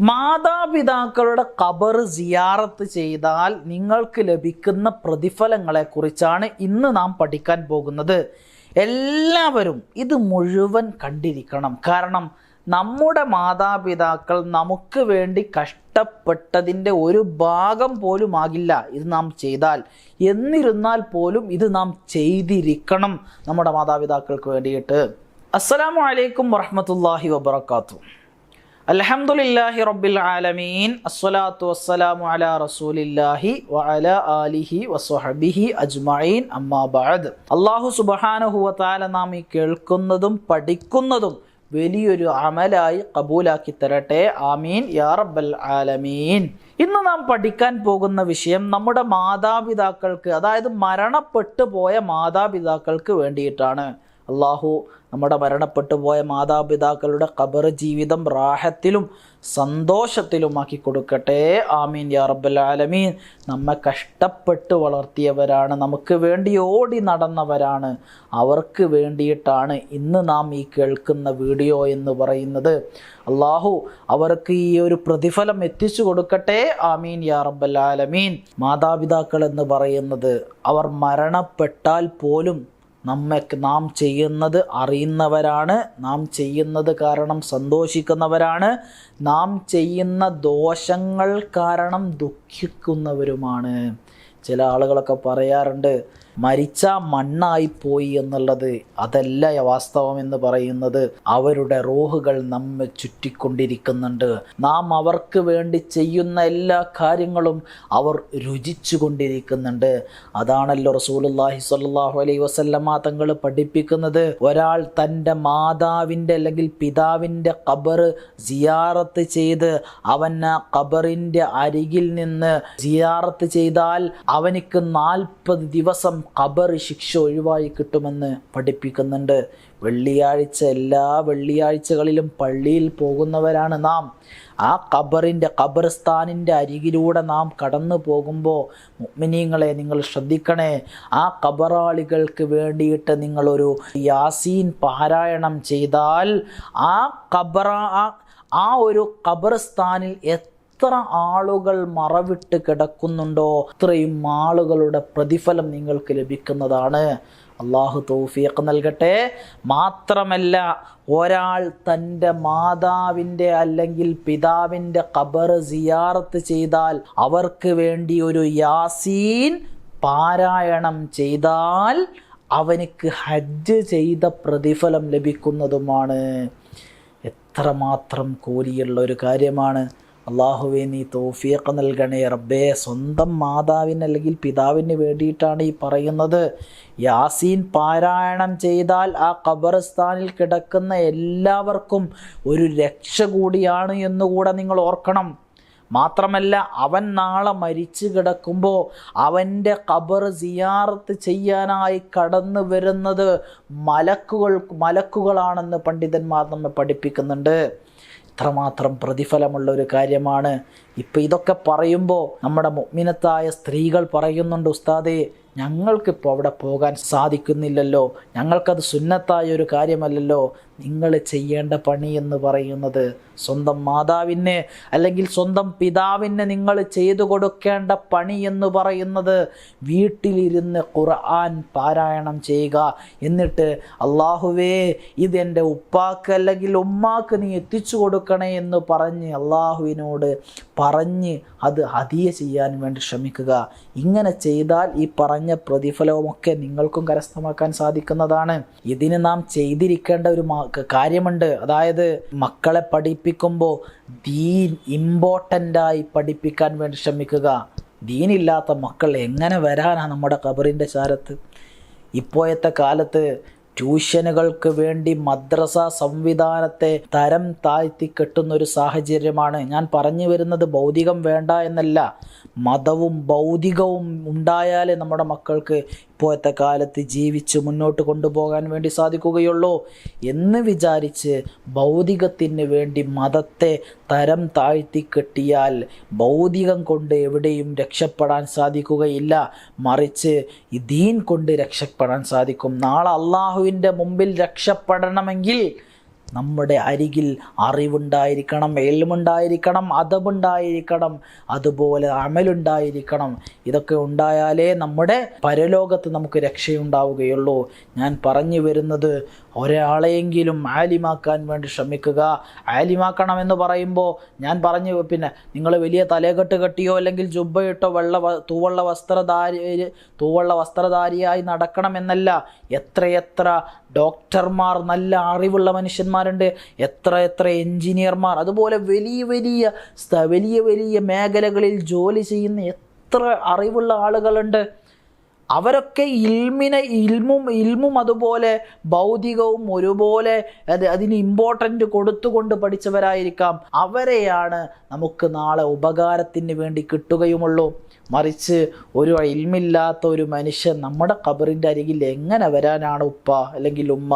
മാതാപിതാക്കളുടെ ഖബർ സിയാറത്ത് ചെയ്താൽ നിങ്ങൾക്ക് ലഭിക്കുന്ന പ്രതിഫലങ്ങളെ കുറിച്ചാണ് ഇന്ന് നാം പഠിക്കാൻ പോകുന്നത്. എല്ലാവരും ഇത് മുഴുവൻ കണ്ടിരിക്കണം. കാരണം നമ്മുടെ മാതാപിതാക്കൾ നമുക്ക് വേണ്ടി കഷ്ടപ്പെട്ടതിന്റെ ഒരു ഭാഗം പോലും ആകില്ല ഇത് നാം ചെയ്താൽ. എന്നിരുന്നാൽ പോലും ഇത് നാം ചെയ്തിരിക്കണം നമ്മുടെ മാതാപിതാക്കൾക്ക് വേണ്ടിയിട്ട്. അസ്സലാമു അലൈക്കും വറഹമത്തല്ലാഹി വബർക്കാത്തു അൽഹംദുലില്ലാഹി റബ്ബിൽ ആലമീൻ. അസ്സലാത്തു വസ്സലാമു അലാ റസൂലില്ലാഹി വഅല ആലിഹി വസ്വഹബിഹി അജ്മഈൻ. അമ്മാ ബഅദ്. അല്ലാഹു സുബ്ഹാനഹു വതആല നാം ഈ കേൾക്കുന്നതും പഠിക്കുന്നതും വലിയൊരു അമലായി കബൂലാക്കി തരട്ടെ. ആമീൻ. യാ റബ്ബൽ ആലമീൻ. ഇന്ന് നാം പഠിക്കാൻ പോകുന്ന വിഷയം നമ്മുടെ മാതാപിതാക്കൾക്ക് അതായത് മരണപ്പെട്ടു പോയ മാതാപിതാക്കൾക്ക് വേണ്ടിയിട്ടാണ്. അള്ളാഹു നമ്മുടെ മരണപ്പെട്ടു പോയ മാതാപിതാക്കളുടെ ഖബർ ജീവിതം റാഹത്തിലും സന്തോഷത്തിലുമാക്കി കൊടുക്കട്ടെ. ആമീൻ യാ റബ്ബൽ ആലമീൻ. നമ്മെ കഷ്ടപ്പെട്ട് വളർത്തിയവരാണ്. നമുക്ക് വേണ്ടി ഓടി നടന്നവരാണ്. അവർക്ക് വേണ്ടിയിട്ടാണ് ഇന്ന് നാം ഈ കേൾക്കുന്ന വീഡിയോ എന്ന് പറയുന്നത്. അള്ളാഹു അവർക്ക് ഈ ഒരു പ്രതിഫലം എത്തിച്ചു കൊടുക്കട്ടെ. ആമീൻ യാ റബ്ബൽ ആലമീൻ. മാതാപിതാക്കൾ എന്ന് പറയുന്നത് അവർ മരണപ്പെട്ടാൽ പോലും നമ്മെ നാം ചെയ്യുന്നത് അറിയുന്നവരാണ് നാം ചെയ്യുന്നത് കാരണം സന്തോഷിക്കുന്നവരാണ് നാം ചെയ്യുന്ന ദോഷങ്ങൾ കാരണം ദുഃഖിക്കുന്നവരുമാണ്. ചില ആളുകളൊക്കെ പറയാറുണ്ട് മരിച്ച മണ്ണായി പോയി എന്നുള്ളത് അതല്ല വാസ്തവം എന്ന് പറയുന്നത്. അവരുടെ റോഹുകൾ നമ്മെ ചുറ്റിക്കൊണ്ടിരിക്കുന്നുണ്ട്. നാം അവർക്ക് വേണ്ടി ചെയ്യുന്ന എല്ലാ കാര്യങ്ങളും അവർ രുചിച്ചു കൊണ്ടിരിക്കുന്നുണ്ട് അതാണല്ലോ റസൂലുല്ലാഹി സ്വല്ലല്ലാഹു അലൈഹി വസല്ലമ തങ്ങൾ പഠിപ്പിക്കുന്നത്. ഒരാൾ തന്റെ മാതാവിന്റെ അല്ലെങ്കിൽ പിതാവിന്റെ ഖബർ സിയാറത്ത് ചെയ്ത് അവൻ ആ ഖബറിന്റെ അരികിൽ നിന്ന് സിയാറത്ത് ചെയ്താൽ അവനിക്ക് നാൽപ്പത് ദിവസം ഖബർ ശിക്ഷ ഒഴിവായി കിട്ടുമെന്ന് പഠിപ്പിക്കുന്നുണ്ട്. വെള്ളിയാഴ്ച എല്ലാ വെള്ളിയാഴ്ചകളിലും പള്ളിയിൽ പോകുന്നവരാണ് നാം. ആ ഖബറിന്റെ ഖബർസ്ഥാനിന്റെ അരികിലൂടെ നാം കടന്നു പോകുമ്പോൾ മുഗ്മിനീങ്ങളെ നിങ്ങൾ ശ്രദ്ധിക്കണേ. ആ ഖബറാളികൾക്ക് വേണ്ടിയിട്ട് നിങ്ങളൊരു യാസീൻ പാരായണം ചെയ്താൽ ആ ഖബറ ആ ഒരു ഖബർസ്ഥാനിൽ എത്ര എത്ര ആളുകൾ മറവിട്ട് കിടക്കുന്നുണ്ടോ അത്രയും ആളുകളുടെ പ്രതിഫലം നിങ്ങൾക്ക് ലഭിക്കുന്നതാണ്. അള്ളാഹു തൗഫീഖ് നൽകട്ടെ. മാത്രമല്ല ഒരാൾ തന്റെ മാതാവിന്റെ അല്ലെങ്കിൽ പിതാവിന്റെ ഖബർ സിയാറത്ത് ചെയ്താൽ അവർക്ക് വേണ്ടി ഒരു യാസീൻ പാരായണം ചെയ്താൽ അവനക്ക് ഹജ്ജ് ചെയ്ത പ്രതിഫലം ലഭിക്കുന്നതുമാണ്. എത്രമാത്രം കൂലിയുള്ള ഒരു കാര്യമാണ്. അള്ളാഹുവെ നീ തോഫിയൊക്കെ നൽകണേ. റബ്ബേ സ്വന്തം മാതാവിന് അല്ലെങ്കിൽ പിതാവിന് വേണ്ടിയിട്ടാണ് ഈ പറയുന്നത്. യാസീൻ പാരായണം ചെയ്താൽ ആ ഖബർസ്ഥാനിൽ കിടക്കുന്ന എല്ലാവർക്കും ഒരു രക്ഷ കൂടിയാണ് എന്നുകൂടെ നിങ്ങൾ ഓർക്കണം. മാത്രമല്ല അവൻ നാളെ മരിച്ചു കിടക്കുമ്പോൾ അവന്റെ ഖബർ സിയാറത്ത് ചെയ്യാനായി കടന്നു വരുന്നത് മലക്കുകൾ മലക്കുകളാണെന്ന് പണ്ഡിതന്മാർ നമ്മെ പഠിപ്പിക്കുന്നുണ്ട്. ഇത്രമാത്രം പ്രതിഫലമുള്ള ഒരു കാര്യമാണ്. ഇപ്പം ഇതൊക്കെ പറയുമ്പോൾ നമ്മുടെ മുഗ്മിനത്തായ സ്ത്രീകൾ പറയുന്നുണ്ട് ഉസ്താദേ ഞങ്ങൾക്കിപ്പോൾ അവിടെ പോകാൻ സാധിക്കുന്നില്ലല്ലോ. ഞങ്ങൾക്കത് സുന്നത്തായ ഒരു കാര്യമല്ലല്ലോ. നിങ്ങൾ ചെയ്യേണ്ട പണി എന്ന് പറയുന്നത് സ്വന്തം മാതാവിന് അല്ലെങ്കിൽ സ്വന്തം പിതാവിന് നിങ്ങൾ ചെയ്തു കൊടുക്കേണ്ട പണി എന്ന് പറയുന്നത് വീട്ടിലിരുന്ന് ഖുർആൻ പാരായണം ചെയ്യുക. എന്നിട്ട് അള്ളാഹുവേ ഇതെന്റെ ഉപ്പാക്ക് അല്ലെങ്കിൽ ഉമ്മാക്ക് നീ എത്തിച്ചു കൊടുക്കണേ എന്ന് പറഞ്ഞ് അള്ളാഹുവിനോട് പറഞ്ഞ് അത് ഹതിയ ചെയ്യാൻ വേണ്ടി ശ്രമിക്കുക. ഇങ്ങനെ ചെയ്താൽ ഈ പറഞ്ഞ പ്രതിഫലവുമൊക്കെ നിങ്ങൾക്കും കരസ്ഥമാക്കാൻ സാധിക്കുന്നതാണ്. ഇതിന് നാം ചെയ്തിരിക്കേണ്ട ഒരു കാര്യമുണ്ട്. അതായത് മക്കളെ പഠിപ്പിക്കുമ്പോൾ ദീൻ ഇമ്പോർട്ടന്റായി പഠിപ്പിക്കാൻ വേണ്ടി ശ്രമിക്കുക. ദീനില്ലാത്ത മക്കൾ എങ്ങനെ വരാനാണ് നമ്മുടെ ഖബറിന്റെ ചാരത്ത്? ഇപ്പോഴത്തെ കാലത്ത് ട്യൂഷനുകൾക്ക് വേണ്ടി മദ്രസ സംവിധാനത്തെ തരം താഴ്ത്തി കെട്ടുന്ന ഒരു സാഹചര്യമാണ് ഞാൻ പറഞ്ഞു വരുന്നത് ഭൗതികം വേണ്ട എന്നല്ല. മതവും ഭൗതികവും ഉണ്ടായാലേ നമ്മുടെ മക്കൾക്ക് ഇപ്പോഴത്തെ കാലത്ത് ജീവിച്ച് മുന്നോട്ട് കൊണ്ടുപോകാൻ വേണ്ടി സാധിക്കുകയുള്ളൂ എന്ന് വിചാരിച്ച് ഭൗതികത്തിന് വേണ്ടി മതത്തെ തരം താഴ്ത്തി കെട്ടിയാൽ ഭൗതികം കൊണ്ട് എവിടെയും രക്ഷപ്പെടാൻ സാധിക്കുകയില്ല. മറിച്ച് ദീൻ കൊണ്ട് രക്ഷപ്പെടാൻ സാധിക്കും. നാളെ അള്ളാഹുവിന്റെ മുമ്പിൽ രക്ഷപ്പെടണമെങ്കിൽ നമ്മുടെ അരികിൽ അറിവുണ്ടായിരിക്കണം എൽമുണ്ടായിരിക്കണം അതവുണ്ടായിരിക്കണം അതുപോലെ അമലുണ്ടായിരിക്കണം. ഇതൊക്കെ ഉണ്ടായാലേ നമ്മുടെ പരലോകത്ത് നമുക്ക് രക്ഷയുണ്ടാവുകയുള്ളൂ. ഞാൻ പറഞ്ഞു വരുന്നത് ഒരാളെയെങ്കിലും ആലിമാക്കാൻ വേണ്ടി ശ്രമിക്കുക. ആലിമാക്കണം എന്ന് പറയുമ്പോൾ ഞാൻ പറഞ്ഞു പിന്നെ നിങ്ങൾ വലിയ തലകെട്ട് കെട്ടിയോ അല്ലെങ്കിൽ ജുബയിട്ടോ വെള്ള തൂവള്ള വസ്ത്രധാരി തൂവള്ള വസ്ത്രധാരിയായി നടക്കണമെന്നല്ല. എത്രയെത്ര ഡോക്ടർമാർ നല്ല അറിവുള്ള മനുഷ്യന്മാരുണ്ട് എത്ര എത്ര എൻജിനീയർമാർ അതുപോലെ വലിയ വലിയ വലിയ വലിയ മേഖലകളിൽ ജോലി ചെയ്യുന്ന എത്ര അറിവുള്ള ആളുകളുണ്ട്. അവരൊക്കെ ഇൽമിനെ ഇൽമും ഇൽമും അതുപോലെ ഭൗതികവും ഒരുപോലെ അത് അതിന് ഇമ്പോർട്ടന്റ് കൊടുത്തുകൊണ്ട് പഠിച്ചവരായിരിക്കാം. അവരെയാണ് നമുക്ക് നാളെ ഉപകാരത്തിന് വേണ്ടി കിട്ടുകയുമുള്ളൂ. മറിച്ച് ഒരു ഇൽമില്ലാത്ത ഒരു മനുഷ്യൻ നമ്മുടെ ഖബറിന്റെ അരികിൽ എങ്ങനെ വരാനാണ് ഉപ്പ അല്ലെങ്കിൽ ഉമ്മ?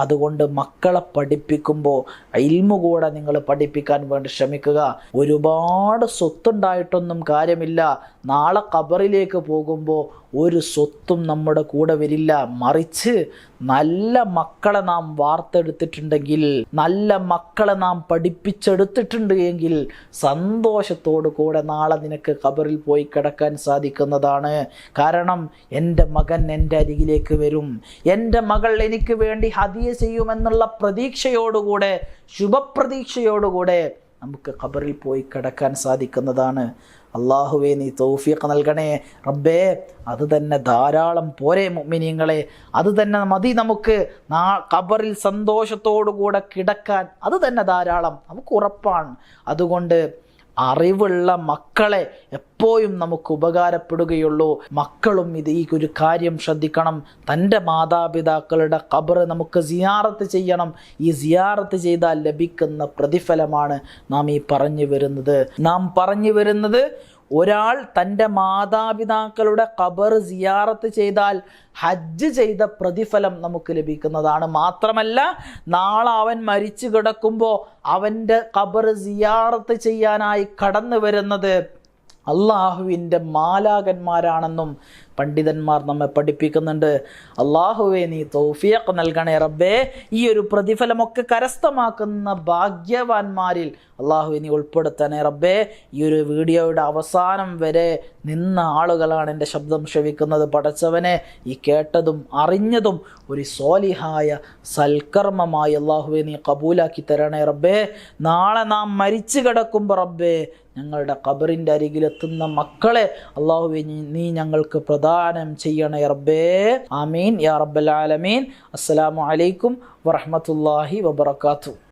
അതുകൊണ്ട് മക്കളെ പഠിപ്പിക്കുമ്പോൾ ഇൽമു കൂടെ നിങ്ങൾ പഠിപ്പിക്കാൻ വേണ്ടി ശ്രമിക്കുക. ഒരുപാട് സ്വത്തുണ്ടായിട്ടൊന്നും കാര്യമില്ല. നാളെ കബറിലേക്ക് പോകുമ്പോൾ ഒരു സ്വത്തും നമ്മുടെ കൂടെ വരില്ല. മറിച്ച് നല്ല മക്കളെ നാം വാർത്തെടുത്തിട്ടുണ്ടെങ്കിൽ നല്ല മക്കളെ നാം പഠിപ്പിച്ചെടുത്തിട്ടുണ്ട് എങ്കിൽ സന്തോഷത്തോടു കൂടെ നാളെ നിനക്ക് ഖബറിൽ പോയി കിടക്കാൻ സാധിക്കുന്നതാണ്. കാരണം എന്റെ മകൻ എന്റെ അരികിലേക്ക് വരും. എന്റെ മകൾ എനിക്ക് വേണ്ടി ഹതിയ ചെയ്യുമെന്നുള്ള പ്രതീക്ഷയോടുകൂടെ ശുഭപ്രതീക്ഷയോടുകൂടെ നമുക്ക് ഖബറിൽ പോയി കിടക്കാൻ സാധിക്കുന്നതാണ്. അള്ളാഹുവേ നീ തൗഫീഖ് നൽകണേ. റബ്ബേ അത് തന്നെ ധാരാളം പോരെ മിനിയങ്ങളെ അത് തന്നെ മതി നമുക്ക് നാ ഖബറിൽ സന്തോഷത്തോടുകൂടെ കിടക്കാൻ. അത് തന്നെ ധാരാളം. നമുക്ക് ഉറപ്പാണ്. അതുകൊണ്ട് അറിവുള്ള മക്കളെ എപ്പോഴും നമുക്ക് ഉപകാരപ്പെടുകയുള്ളൂ. മക്കളും ഇത് ഈ ഒരു കാര്യം ശ്രദ്ധിക്കണം. തന്റെ മാതാപിതാക്കളുടെ ഖബർ നമുക്ക് സിയാറത്ത് ചെയ്യണം. ഈ സിയാറത്ത് ചെയ്താൽ ലഭിക്കുന്ന പ്രതിഫലമാണ് നാം ഈ പറഞ്ഞു വരുന്നത്. നാം പറഞ്ഞു വരുന്നത് ഒരാൾ തന്റെ മാതാപിതാക്കളുടെ ഖബർ സിയാറത്ത് ചെയ്താൽ ഹജ്ജ് ചെയ്ത പ്രതിഫലം നമുക്ക് ലഭിക്കുന്നതാണ്. മാത്രമല്ല നാളെ അവൻ മരിച്ചു കിടക്കുമ്പോൾ അവന്റെ ഖബർ സിയാറത്ത് ചെയ്യാനായി കടന്നു വരുന്നത് അള്ളാഹുവിന്റെ മാലാകന്മാരാണെന്നും പണ്ഡിതന്മാർ നമ്മെ പഠിപ്പിക്കുന്നുണ്ട്. അള്ളാഹുവെ നീ തൗഫീഖ് നൽകണേ റബ്ബേ. ഈ ഒരു പ്രതിഫലമൊക്കെ കരസ്ഥമാക്കുന്ന ഭാഗ്യവാന്മാരിൽ അള്ളാഹുവെ നീ ഉൾപ്പെടുത്തണേ റബ്ബേ. ഈ ഒരു വീഡിയോയുടെ അവസാനം വരെ നിന്ന ആളുകളാണ് എന്റെ ശബ്ദം ശ്രവിക്കുന്നത് പടച്ചവനെ. ഈ കേട്ടതും അറിഞ്ഞതും ഒരു സോലിഹായ സൽക്കർമ്മമായി അള്ളാഹുവെ നീ കബൂലാക്കി തരണേ റബ്ബേ. നാളെ നാം മരിച്ചു കിടക്കുമ്പോൾ റബ്ബേ ഞങ്ങളുടെ ഖബറിന്റെ അരികിലെത്തുന്ന മക്കളെ അള്ളാഹുവെ നീ- ഞങ്ങൾക്ക് ഞങ്ങൾക്ക് പ്രദാനം ചെയ്യണേ റബ്ബേ. ആമീൻ. യാ റബ്ബൽ ആലമീൻ. അസ്സലാമു അലൈക്കും വറഹമത്തല്ലാഹി വബറകാതുഹു.